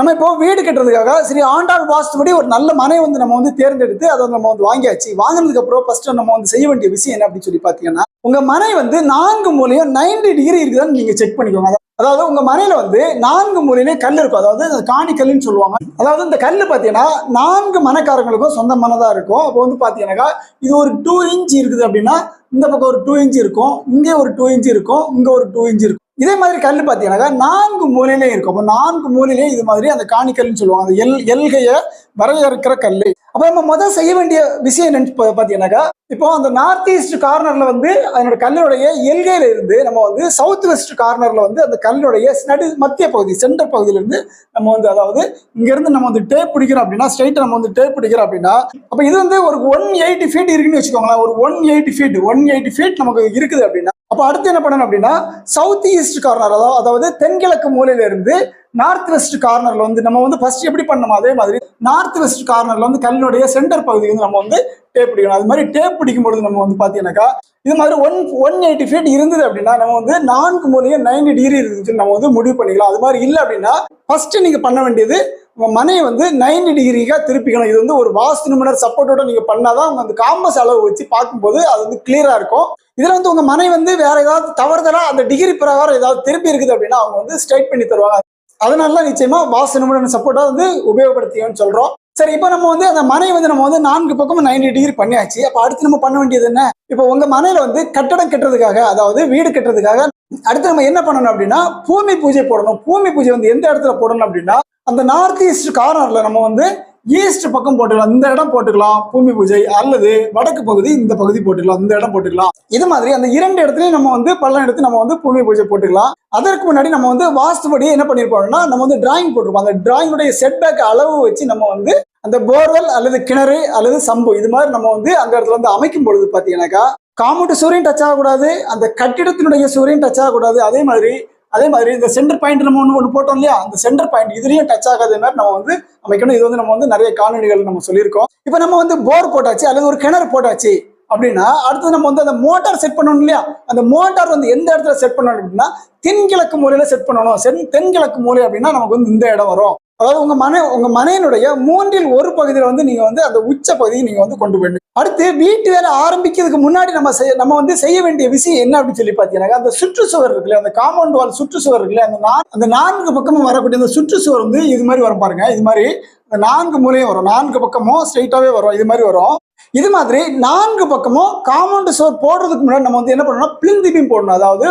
நம்ம இப்போ வீடு கட்டுறதுக்காக சரி ஆண்டாள் வாஸ்துபடி ஒரு நல்ல மனை வந்து நம்ம வந்து தேர்ந்தெடுத்து அதை நம்ம வந்து வாங்கியாச்சு. வாங்கினதுக்கு அப்புறம் ஃபர்ஸ்ட் நம்ம வந்து செய்ய வேண்டிய விஷயம் என்ன அப்படின்னு சொல்லி பாத்தீங்கன்னா உங்க மனை வந்து நான்கு மூலையும் 90 டிகிரி இருக்குதான்னு நீங்க செக் பண்ணிக்கோங்க. அதாவது உங்க மனையில வந்து நான்கு மூலையிலே கல் இருக்கும். அதாவது அந்த காணி கல்லுன்னு சொல்லுவாங்க. அதாவது இந்த கல் பாத்தீங்கன்னா நான்கு மனக்காரங்களுக்கும் சொந்த மனதா இருக்கும். அப்போ வந்து பாத்தீங்கன்னாக்கா இது ஒரு டூ இன்ச் இருக்குது அப்படின்னா இந்த பக்கம் ஒரு டூ இன்ச் இருக்கும். இங்கே ஒரு டூ இன்ச் இருக்கும். இங்க ஒரு டூ இன்ச் இருக்கும். இதே மாதிரி கல் பார்த்தீங்கன்னாக்கா நான்கு மூலையிலே இருக்கும். அப்போ நான்கு மூலையிலே இது மாதிரி அந்த காணிக்கல்னு சொல்லுவாங்க. அந்த எல் எல்கையை வரையறுக்கிற கல் அப்போ நம்ம முதல் செய்ய வேண்டிய விஷயம் என்னன்னு பார்த்தீங்கன்னாக்கா இப்போ அந்த நார்த் ஈஸ்ட் கார்னரில் வந்து அதனோட கல்லுடைய எல்கையில இருந்து நம்ம வந்து சவுத் வெஸ்ட் கார்னரில் வந்து அந்த கல்லுடைய நடு மத்திய பகுதி சென்டர் பகுதியிலேருந்து நம்ம வந்து அதாவது இங்கேருந்து நம்ம வந்து டேப் பிடிக்கிறோம் அப்படின்னா ஸ்ட்ரைட்டா நம்ம வந்து டேப் பிடிக்கிறோம் அப்படின்னா அப்போ இது வந்து ஒரு ஒன் எயிட்டி ஃபீட் இருக்குன்னு வச்சுக்கோங்களேன். ஒரு one eighty feet one eighty feet நமக்கு இருக்குது அப்படின்னா அப்போ அடுத்து என்ன பண்ணணும் அப்படின்னா சவுத் ஈஸ்ட் கார்னர் அதாவது அதாவது தென்கிழக்கு மூலையிலிருந்து நார்த் வெஸ்ட் கார்னர்ல வந்து நம்ம வந்து ஃபர்ஸ்ட் எப்படி பண்ணணுமோ அதே மாதிரி நார்த் வெஸ்ட் கார்னர்ல வந்து கல்லினுடைய சென்டர் பகுதி வந்து நம்ம வந்து டேப் பிடிக்கணும். அது மாதிரி டேப் பிடிக்கும் பொழுது நம்ம வந்து பார்த்தீங்கன்னாக்கா இது மாதிரி ஒன் ஒன் எயிட்டி ஃபீட் இருந்தது அப்படின்னா நம்ம வந்து நான்கு மூலையும் 90 டிகிரி இருந்துச்சுன்னு நம்ம வந்து முடிவு பண்ணிக்கலாம். அது மாதிரி இல்லை அப்படின்னா ஃபர்ஸ்ட் நீங்க பண்ண வேண்டியது உங்க மனையை வந்து நைன்டி டிகிரிக்காக திருப்பிக்கணும். இது வந்து ஒரு வாஸ்து நிமிடர் சப்போர்ட்டோட நீங்க பண்ணாதான் உங்க அந்த காம்பஸ் அளவு வச்சு பார்க்கும்போது அது வந்து கிளியரா இருக்கும். இதில் வந்து உங்கள் மனை வந்து வேற ஏதாவது தவறுதலாக அந்த டிகிரி பிரகாரம் ஏதாவது திருப்பி இருக்குது அப்படின்னா அவங்க வந்து ஸ்ட்ரைட் பண்ணி தருவாங்க. அதனால நிச்சயமா வாசு நிபுணர் சப்போர்ட்டாக வந்து உபயோகப்படுத்தியோன்னு சொல்கிறோம் சரி இப்போ நம்ம வந்து அந்த மனை வந்து நம்ம வந்து நான்கு பக்கமும் 90 டிகிரி பண்ணியாச்சு. அப்போ அடுத்து நம்ம பண்ண வேண்டியது என்ன? இப்போ உங்கள் மனையில் வந்து கட்டடம் கட்டுறதுக்காக அதாவது வீடு கட்டுறதுக்காக அடுத்து நம்ம என்ன பண்ணணும் அப்படின்னா பூமி பூஜை போடணும். பூமி பூஜை வந்து எந்த இடத்துல போடணும் அப்படின்னா அந்த நார்த் ஈஸ்ட் கார்னரில் நம்ம வந்து ஈஸ்ட் பக்கம் போட்டுக்கலாம் இந்த இடம் போட்டுக்கலாம் பூமி பூஜை அல்லது வடக்கு பகுதி இந்த பகுதி போட்டுக்கலாம் இந்த இடம் போட்டுக்கலாம். இது மாதிரி அந்த இரண்டு இடத்துலயும் நம்ம வந்து பள்ளம் எடுத்து நம்ம வந்து பூமி பூஜை போட்டுக்கலாம். அதற்கு முன்னாடி நம்ம வந்து வாஸ்துபடி என்ன பண்ணிருப்போம்னா நம்ம வந்து டிராயிங் போட்டிருப்போம். அந்த டிராயிங்குடைய செட்பேக் அளவு வச்சு நம்ம வந்து அந்த போர்வெல் அல்லது கிணறு அல்லது சம்பு இது மாதிரி நம்ம வந்து அந்த இடத்துல வந்து அமைக்கும் பொழுது பாத்தீங்கன்னாக்கா காமௌண்ட் சூரியன் டச் ஆகக்கூடாது அந்த கட்டிடத்தினுடைய சூரியன் டச் ஆகக்கூடாது. அதே மாதிரி அதே மாதிரி இந்த சென்டர் பாயிண்ட் நம்ம ஒன்று ஒன்று போட்டோம் இல்லையா? அந்த சென்டர் பாயிண்ட் இதுலேயும் டச் ஆகாத. மாதிரி நம்ம வந்து அமைக்கணும். இது வந்து நம்ம வந்து நிறைய காணொலிகள் நம்ம சொல்லியிருக்கோம். இப்போ நம்ம வந்து போர் போட்டாச்சு அல்லது ஒரு கிணறு போட்டாச்சு அப்படின்னா அடுத்து நம்ம வந்து அந்த மோட்டார் செட் பண்ணணும் இல்லையா? அந்த மோட்டார் வந்து எந்த இடத்துல செட் பண்ணணும் அப்படின்னா தென்கிழக்கு மூலையில செட் பண்ணணும். சென் தென்கிழக்கு மூலை அப்படின்னா நமக்கு வந்து இந்த இடம் வரும். அதாவது உங்க மனை உங்க மனையினுடைய மூன்றில் ஒரு பகுதியில வந்து நீங்க வந்து அந்த உச்ச பகுதியை நீங்க வந்து கொண்டு போயிடணும். அடுத்து வீட்டு வேலை ஆரம்பிக்கிறதுக்கு முன்னாடி நம்ம செய்ய நம்ம வந்து செய்ய வேண்டிய விஷயம் என்ன அப்படின்னு சொல்லி பார்த்தீங்கன்னா அந்த சுற்றுச்சுவர் இருக்குல்ல அந்த காம்பவுண்ட் வால் சுற்றுச்சுவர் இருக்குல்ல அந்த அந்த நான்கு பக்கமும் வரக்கூடிய அந்த சுற்றுச்சுவர் வந்து இது மாதிரி வரும் பாருங்க. இது மாதிரி இந்த நான்கு மூலையும் வரும். நான்கு பக்கமும் ஸ்ட்ரைட்டாவே வரும். இது மாதிரி வரும். இது மாதிரி நான்கு பக்கமும் காம்பவுண்ட் சுவர் போடுறதுக்கு முன்னாடி நம்ம வந்து என்ன பண்ணணும்னா பிளிந்தி பீம் போடணும். அதாவது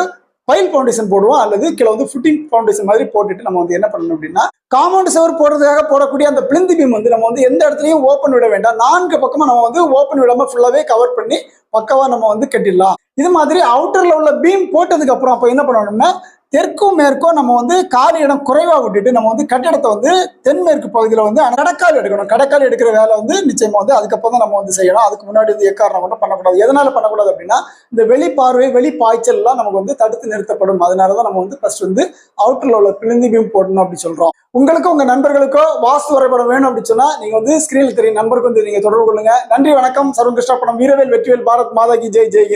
பைல் ஃபவுண்டேஷன் போடுவோம் அல்லது கீழே வந்து ஃபுட்டிங் ஃபவுண்டேஷன் மாதிரி போட்டுட்டு நம்ம வந்து என்ன பண்ணணும் அப்படின்னா காம்பவுண்ட் செவர் போடுறதுக்காக போடக்கூடிய அந்த பிளிந்து பீம் வந்து நம்ம வந்து எந்த இடத்துலையும் ஓப்பன் விட வேண்டாம். நான்கு பக்கமும் நம்ம வந்து ஓப்பன் விடாம ஃபுல்லாவே கவர் பண்ணி பக்கவா நம்ம வந்து கட்டிடலாம். இது மாதிரி அவுட்டர்ல உள்ள பீம் போட்டதுக்கு அப்புறம் அப்ப என்ன பண்ணணும்னா தெற்கும் மேற்கும் நம்ம வந்து காலி இடம் குறைவாக விட்டுட்டு நம்ம வந்து கட்டிடத்தை வந்து தென்மேற்கு பகுதியில் வந்து கடக்கால் எடுக்கணும். கடக்கால் எடுக்கிற வேலை வந்து நிச்சயமாக வந்து அதுக்கப்புறம் தான் நம்ம வந்து செய்யணும். அதுக்கு முன்னாடி வந்து எக்காரணம் மட்டும் பண்ணக்கூடாது. எதனால பண்ணக்கூடாது அப்படின்னா இந்த வெளி பார்வை வெளி நமக்கு வந்து தடுத்து நிறுத்தப்படும். அதனால தான் நம்ம வந்து ஃபர்ஸ்ட் வந்து அவுட்டரில் உள்ள பிளிந்தி பீம் போடணும் அப்படி சொல்கிறோம் உங்களுக்கும் உங்கள் நண்பர்களுக்கோ வாஸ்து வரைபடம் வேணும் அப்படின்னு சொன்னால் நீங்கள் வந்து ஸ்க்ரீனில் தெரியும். நம்பருக்கு வந்து நீங்கள் தொடர்பு கொள்ளுங்க. நன்றி வணக்கம். சர்வம் கிருஷ்ணா படம். வீரவேல் வெற்றிவேல் பாரத் மாதா கி ஜெய் ஜெய்.